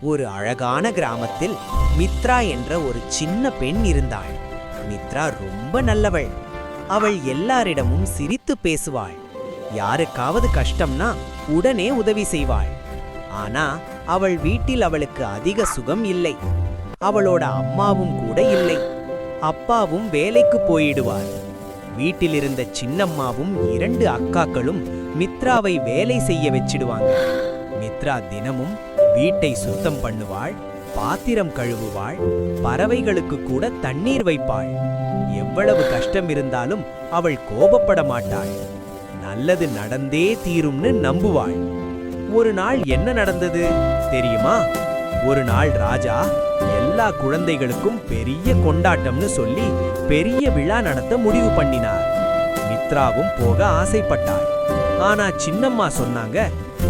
ஒரு அழகான கிராமத்தில் மித்ரா என்ற ஒரு சின்ன பெண் இருந்தாள். மித்ரா ரொம்ப நல்லவள். அவள் எல்லாரிடமும் சிரித்து பேசுவாள். யாருக்காவது கஷ்டம்னா உடனே உதவி செய்வாள். ஆனா அவள் வீட்டில் அவளுக்கு அதிக சுகம் இல்லை. அவளோட அம்மாவும் கூட இல்லை. அப்பாவும் வேலைக்கு போயிடுவார். வீட்டில் இருந்த சின்னம்மாவும் இரண்டு அக்காக்களும் மித்ராவை வேலை செய்ய வச்சிடுவாங்க. மித்ரா தினமும் வீட்டை சுத்தம் பண்ணுவாள் பாத்திரம் கழுவுவாள் பறவைகளுக்கு கூட தண்ணீர் வைப்பாள். எவ்வளவு கஷ்டம் இருந்தாலும் அவள் கோபப்பட மாட்டாள். நல்லது நடந்தே தீரும்னு நம்புவாள். ஒரு நாள் என்ன நடந்தது தெரியுமா? ஒரு நாள் ராஜா எல்லா குழந்தைகளுக்கும் பெரிய கொண்டாட்டம்னு சொல்லி பெரிய விழா நடத்த முடிவு பண்ணினார். மித்ராவும் போக ஆசைப்பட்டாள். ஆனா சின்னம்மா சொன்னாங்க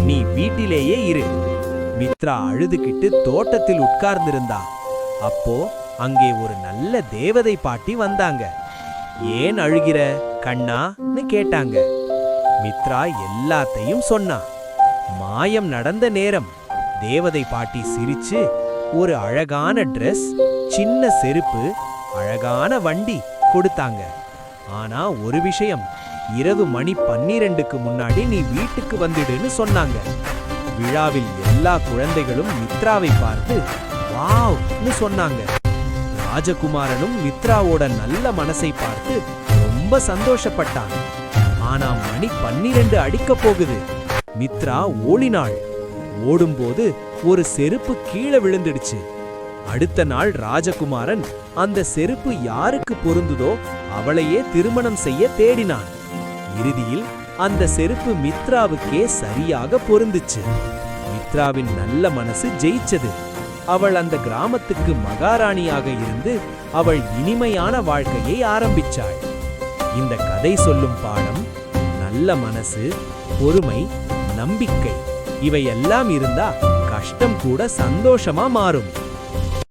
நீ வீட்டிலேயே இரு. மித்ரா அழுதுகிட்டு தோட்டத்தில் உட்கார்ந்திருந்தா. அப்போ அங்கே ஒரு நல்ல தேவதை பாட்டி வந்தாங்க. ஏன் அழுகிற கண்ணான்னு கேட்டாங்க. மித்ரா எல்லாத்தையும் சொன்னா. மாயம் நடந்த நேரம் தேவதை பாட்டி சிரிச்சு ஒரு அழகான ட்ரெஸ் சின்ன செருப்பு அழகான வண்டி கொடுத்தாங்க. ஆனா ஒரு விஷயம் இரவு மணி பன்னிரெண்டுக்கு முன்னாடி நீ வீட்டுக்கு வந்துடுன்னு சொன்னாங்க. விழாவில் எல்லா குழந்தைகளும் மித்ராவை பார்த்து வாவ்னு சொன்னாங்க. ராஜகுமாரனும் மித்ராவோட நல்ல மனசை பார்த்து ரொம்ப சந்தோஷப்பட்டான். ஆனா மணி பன்னிரண்டு அடிக்கப் போகுது. மித்ரா ஓடினாள். ஓடும்போது ஒரு செருப்பு கீழே விழுந்துடுச்சு. அடுத்த நாள் ராஜகுமாரன் அந்த செருப்பு யாருக்கு பொருந்துதோ அவளையே திருமணம் செய்ய தேடினான். இறுதியில் அந்த செருப்பு மித்ராவுக்கே சரியாக பொருந்துச்சு. மித்ராவின் நல்ல மனசு ஜெயிச்சது. அவள் அந்த கிராமத்துக்கு மகாராணியாக இருந்து அவள் இனிமையான வாழ்க்கையை ஆரம்பிச்சாள். இந்த கதை சொல்லும் பாடம் நல்ல மனசு பொறுமை நம்பிக்கை இவையெல்லாம் இருந்தா கஷ்டம் கூட சந்தோஷமா மாறும்.